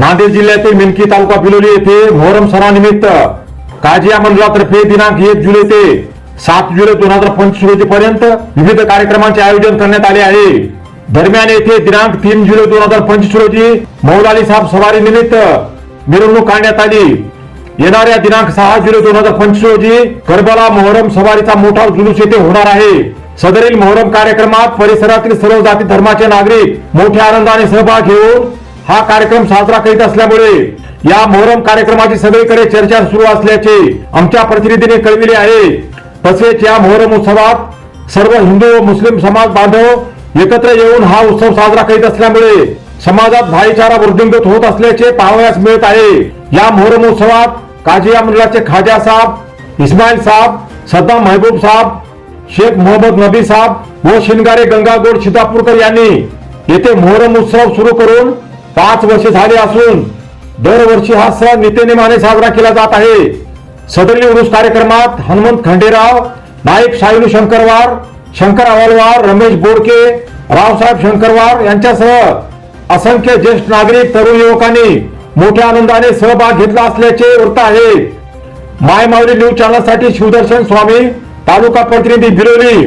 नांदेड जिल्ह्यातील मिनकी तालुका बिलोली येथे मोहरम सणानिमित्त काजिया मंडळातर्फे दिनांक एक जुलै ते सात जुलै दोन हजार पंचवीस रोजी पर्यंत विविध कार्यक्रमांचे आयोजन करण्यात आले आहे. दरम्यान येथे दिनांक तीन जुलै दोन हजार पंचवीस रोजी मौलाली साहेब सवारी निमित्त मिरवणूक काढण्यात आली. येणाऱ्या दिनांक सहा जुलै दोन हजार पंचवीस रोजी करबला मोहरम सवारीचा मोठा जुलूस येथे होणार आहे. सदरील मोहरम कार्यक्रमात परिसरातील सर्व जाती धर्माचे नागरिक मोठ्या आनंदाने सहभाग घेऊन हा कार्यक्रम साजरा करीत असल्यामुळे या मोहरम कार्यक्रमाची सगळीकडे चर्चा सुरू असल्याचे आमच्या प्रतिनिधीने कळविले आहे. तसेच या मोहरम उत्सवात सर्व हिंदू व मुस्लिम समाज बांधव एकत्र येऊन हा उत्सव साजरा करीत असल्यामुळे समाजात भाईचारा वृद्धिंगत होत असल्याचे पाहावयास मिळत आहे. या मोहरम उत्सवात काजिया मंडळाचे खाजा साहेब इस्माईल साहेब सद्दाम महबूब साहेब शेख मोहम्मद नबी साहेब व शिनगारे गंगागोड सिद्धापूरकर यांनी येथे मोहरम उत्सव सुरू करून पाच वर्ष झाले असून दरवर्षी हा सण नित्यनेमाने साजरा केला जात आहे. सदरली उरुस कार्यक्रमात हनुमंत खंडेराव नाईक शाहिलू शंकरवार शंकर अवलवार रमेश बोडके रावसाहेब शंकरवार यांच्यासह असंख्य ज्येष्ठ नागरिक तरुण युवकांनी मोठ्या आनंदाने सहभाग घेतला असल्याचे वृत्त आहे. माय माऊली न्यूज चॅनलसाठी शिवदर्शन स्वामी तालुका प्रतिनिधी बिरोली